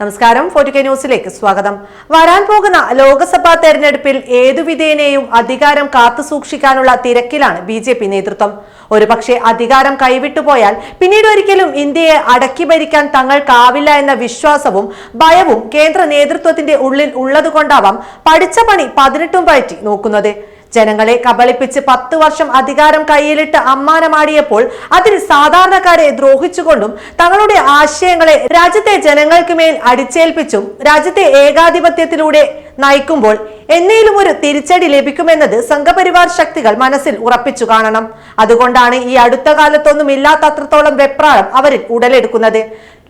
നമസ്കാരം. Forty K ന്യൂസിലേക്ക് സ്വാഗതം. വരാൻ പോകുന്ന ലോക്സഭാ തെരഞ്ഞെടുപ്പിൽ ഏതു വിധേനയും അധികാരം കാത്തു സൂക്ഷിക്കാനുള്ള തിരക്കിലാണ് ബി ജെ പി നേതൃത്വം. ഒരുപക്ഷെ അധികാരം കൈവിട്ടുപോയാൽ പിന്നീട് ഒരിക്കലും ഇന്ത്യയെ അടക്കി ഭരിക്കാൻ തങ്ങൾക്കാവില്ല എന്ന വിശ്വാസവും ഭയവും കേന്ദ്ര നേതൃത്വത്തിന്റെ ഉള്ളിൽ ഉള്ളതുകൊണ്ടാവാം പഠിച്ച പണി പതിനെട്ടും പയറ്റി നോക്കുന്നത്. ജനങ്ങളെ കബളിപ്പിച്ച് പത്ത് വർഷം അധികാരം കയ്യിലിട്ട് അമ്മാനമാടിയപ്പോൾ അതിൽ സാധാരണക്കാരെ ദ്രോഹിച്ചുകൊണ്ടും തങ്ങളുടെ ആശയങ്ങളെ രാജ്യത്തെ ജനങ്ങൾക്ക് മേൽ അടിച്ചേൽപ്പിച്ചും രാജ്യത്തെ ഏകാധിപത്യത്തിലൂടെ നയിക്കുമ്പോൾ എന്നേലും ഒരു തിരിച്ചടി ലഭിക്കുമെന്നത് സംഘപരിവാർ ശക്തികൾ മനസ്സിൽ ഉറപ്പിച്ചു കാണണം. അതുകൊണ്ടാണ് ഈ അടുത്ത കാലത്തൊന്നും ഇല്ലാത്തത്രത്തോളം വെപ്രാളം അവരിൽ ഉടലെടുക്കുന്നത്.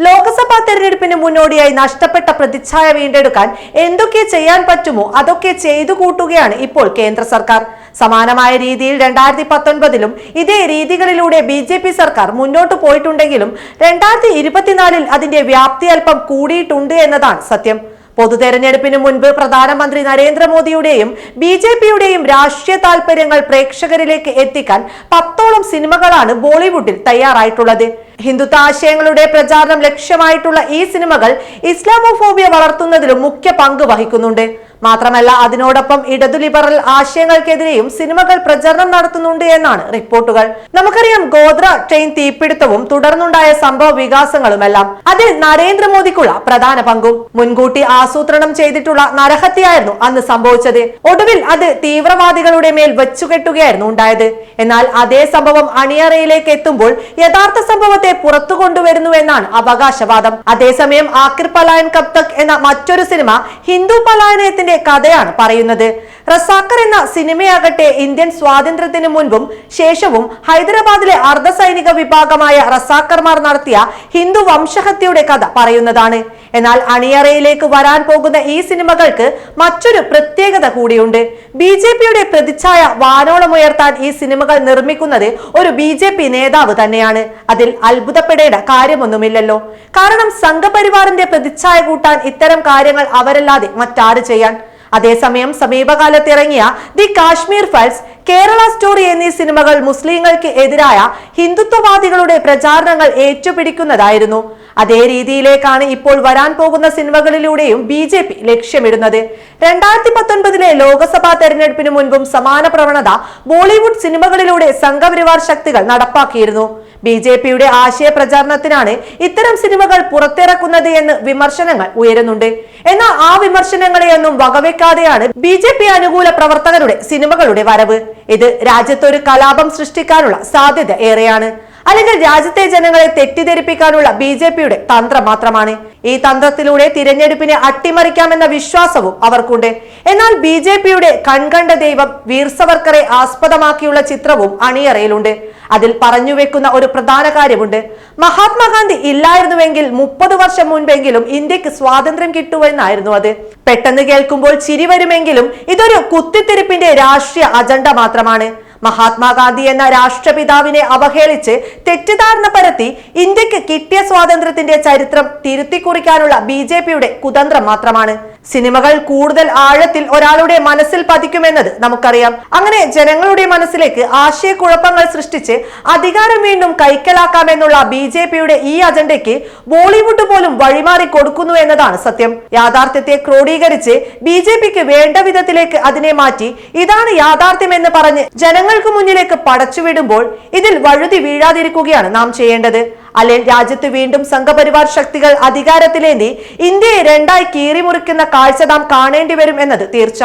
ലോക്സഭാ തെരഞ്ഞെടുപ്പിന് മുന്നോടിയായി നഷ്ടപ്പെട്ട പ്രതിച്ഛായ വീണ്ടെടുക്കാൻ എന്തൊക്കെ ചെയ്യാൻ പറ്റുമോ അതൊക്കെ ചെയ്തു കൂട്ടുകയാണ് ഇപ്പോൾ കേന്ദ്ര സർക്കാർ. സമാനമായ രീതിയിൽ രണ്ടായിരത്തി പത്തൊൻപതിലും ഇതേ രീതികളിലൂടെ ബി ജെ പി സർക്കാർ മുന്നോട്ട് പോയിട്ടുണ്ടെങ്കിലും രണ്ടായിരത്തി ഇരുപത്തിനാലിൽ അതിന്റെ വ്യാപ്തി അല്പം കൂടിയിട്ടുണ്ട് എന്നതാണ് സത്യം. പൊതു തെരഞ്ഞെടുപ്പിന് മുൻപ് പ്രധാനമന്ത്രി നരേന്ദ്രമോദിയുടെയും ബി ജെ പിയുടെയും രാഷ്ട്രീയ താൽപര്യങ്ങൾ പ്രേക്ഷകരിലേക്ക് എത്തിക്കാൻ പത്തോളം സിനിമകളാണ് ബോളിവുഡിൽ തയ്യാറായിട്ടുള്ളത്. ഹിന്ദുത്വ ആശയങ്ങളുടെ പ്രചാരണം ലക്ഷ്യമായിട്ടുള്ള ഈ സിനിമകൾ ഇസ്ലാമോഫോബിയ വളർത്തുന്നതിലും മുഖ്യ പങ്ക് വഹിക്കുന്നുണ്ട്. മാത്രമല്ല അതിനോടൊപ്പം ഇടതു ലിബറൽ ആശയങ്ങൾക്കെതിരെയും സിനിമകൾ പ്രചരണം നടത്തുന്നുണ്ട് എന്നാണ് റിപ്പോർട്ടുകൾ. നമുക്കറിയാം ഗോത്ര ട്രെയിൻ തീപിടുത്തവും തുടർന്നുണ്ടായ സംഭവ വികാസങ്ങളുമെല്ലാം അതിൽ നരേന്ദ്രമോദിക്കുള്ള പ്രധാന പങ്കും. മുൻകൂട്ടി ആസൂത്രണം ചെയ്തിട്ടുള്ള നരഹത്യയായിരുന്നു അന്ന് സംഭവിച്ചത്. ഒടുവിൽ അത് തീവ്രവാദികളുടെ മേൽ വെച്ചുകെട്ടുകയായിരുന്നു ഉണ്ടായത്. എന്നാൽ അതേ സംഭവം അണിയറയിലേക്ക് എത്തുമ്പോൾ യഥാർത്ഥ സംഭവത്തെ പുറത്തു കൊണ്ടുവരുന്നു എന്നാണ് അവകാശവാദം. അതേസമയം ആക്കിർ പലായൻ കബ്തക് എന്ന മറ്റൊരു സിനിമ ഹിന്ദു പലായനത്തിന്റെ കഥയാണ് പറയുന്നത്. റസാക്കർ എന്ന സിനിമയാകട്ടെ ഇന്ത്യൻ സ്വാതന്ത്ര്യത്തിന് മുൻപും ശേഷവും ഹൈദരാബാദിലെ അർദ്ധസൈനിക വിഭാഗമായ റസാക്കർമാർ നടത്തിയ ഹിന്ദു വംശഹത്യയുടെ കഥ പറയുന്നതാണ്. എന്നാൽ അണിയറയിലേക്ക് വരാൻ പോകുന്ന ഈ സിനിമകൾക്ക് മറ്റൊരു പ്രത്യേകത കൂടിയുണ്ട്. ബി ജെ പിയുടെ പ്രതിച്ഛായ വാനോളമുയർത്താൻ ഈ സിനിമകൾ നിർമ്മിക്കുന്നത് ഒരു ബി ജെ പി നേതാവ് തന്നെയാണ്. അതിൽ അത്ഭുതപ്പെടേണ്ട കാര്യമൊന്നുമില്ലല്ലോ. കാരണം സംഘപരിവാറിന്റെ പ്രതിച്ഛായ കൂട്ടാൻ ഇത്തരം കാര്യങ്ങൾ അവരല്ലാതെ മറ്റാര് ചെയ്യാൻ? അതേസമയം സമീപകാലത്ത് ഇറങ്ങിയ the Kashmir files Kerala story എന്നീ സിനിമകൾ മുസ്ലിങ്ങൾക്ക് എതിരായ ഹിന്ദുത്വവാദികളുടെ പ്രചാരണങ്ങൾ ഏറ്റുപിടിക്കുന്നതായിരുന്നു. അതേ രീതിയിലേക്കാണ് ഇപ്പോൾ വരാൻ പോകുന്ന സിനിമകളിലൂടെയും ബി ജെ പി ലക്ഷ്യമിടുന്നത്. രണ്ടായിരത്തി പത്തൊൻപതിലെ ലോക്സഭാ തെരഞ്ഞെടുപ്പിന് മുൻപും സമാന പ്രവണത ബോളിവുഡ് സിനിമകളിലൂടെ സംഘപരിവാർ ശക്തികൾ നടപ്പാക്കിയിരുന്നു. ബി ജെ പിയുടെ ആശയ പ്രചാരണത്തിനാണ് ഇത്തരം സിനിമകൾ പുറത്തിറക്കുന്നത് എന്ന് വിമർശനങ്ങൾ ഉയരുന്നുണ്ട്. എന്നാൽ ആ വിമർശനങ്ങളെയൊന്നും വകവെക്കാതെയാണ് ബി ജെ പി അനുകൂല പ്രവർത്തകരുടെ സിനിമകളുടെ വരവ്. ഇത് രാജ്യത്തൊരു കലാപം സൃഷ്ടിക്കാനുള്ള സാധ്യത ഏറെയാണ്. അല്ലെങ്കിൽ രാജ്യത്തെ ജനങ്ങളെ തെറ്റിദ്ധരിപ്പിക്കാനുള്ള ബി ജെ പിയുടെ തന്ത്രം മാത്രമാണ്. ഈ തന്ത്രത്തിലൂടെ തിരഞ്ഞെടുപ്പിനെ അട്ടിമറിക്കാമെന്ന വിശ്വാസവും അവർക്കുണ്ട്. എന്നാൽ ബി ജെ പിയുടെ കൺകണ്ട ദൈവം വീർ സവർക്കറെ ആസ്പദമാക്കിയുള്ള ചിത്രവും അണിയറയിലുണ്ട്. അതിൽ പറഞ്ഞു വെക്കുന്ന ഒരു പ്രധാന കാര്യമുണ്ട്. മഹാത്മാഗാന്ധി ഇല്ലായിരുന്നുവെങ്കിൽ മുപ്പത് വർഷം മുൻപെങ്കിലും ഇന്ത്യയ്ക്ക് സ്വാതന്ത്ര്യം കിട്ടുമെന്നായിരുന്നു അത്. പെട്ടെന്ന് കേൾക്കുമ്പോൾ ചിരി വരുമെങ്കിലും ഇതൊരു കുത്തിത്തിരിപ്പിന്റെ രാഷ്ട്രീയ അജണ്ട മാത്രമാണ്. മഹാത്മാഗാന്ധി എന്ന രാഷ്ട്രപിതാവിനെ അവഹേളിച്ച് തെറ്റിദ്ധാരണ പരത്തി ഇന്ത്യയ്ക്ക് കിട്ടിയ സ്വാതന്ത്ര്യത്തിന്റെ ചരിത്രം തിരുത്തിക്കുറിക്കാനുള്ള ബി ജെ പിയുടെ കുതന്ത്രം മാത്രമാണ്. സിനിമകൾ കൂടുതൽ ആഴത്തിൽ ഒരാളുടെ മനസ്സിൽ പതിക്കുമെന്നത് നമുക്കറിയാം. അങ്ങനെ ജനങ്ങളുടെ മനസ്സിലേക്ക് ആശയക്കുഴപ്പങ്ങൾ സൃഷ്ടിച്ച് അധികാരം വീണ്ടും കൈക്കലാക്കാമെന്നുള്ള ബി ജെ പിയുടെ ഈ അജണ്ടയ്ക്ക് ബോളിവുഡ് പോലും വഴിമാറി കൊടുക്കുന്നു എന്നതാണ് സത്യം. യാഥാർത്ഥ്യത്തെ ക്രോഡീകരിച്ച് ബി ജെ പിക്ക് വേണ്ട വിധത്തിലേക്ക് അതിനെ മാറ്റി ഇതാണ് യാഥാർത്ഥ്യം എന്ന് പറഞ്ഞ് ജനങ്ങൾക്ക് മുന്നിലേക്ക് പടച്ചുവിടുമ്പോൾ ഇതിൽ വഴുതി വീഴാതിരിക്കുകയാണ് നാം ചെയ്യേണ്ടത്. അല്ലെങ്കിൽ രാജ്യത്ത് വീണ്ടും സംഘപരിവാർ ശക്തികൾ അധികാരത്തിലേന്തി ഇന്ത്യയെ രണ്ടായി കീറിമുറിക്കുന്ന കാഴ്ച നാം കാണേണ്ടി വരും എന്നത് തീർച്ച.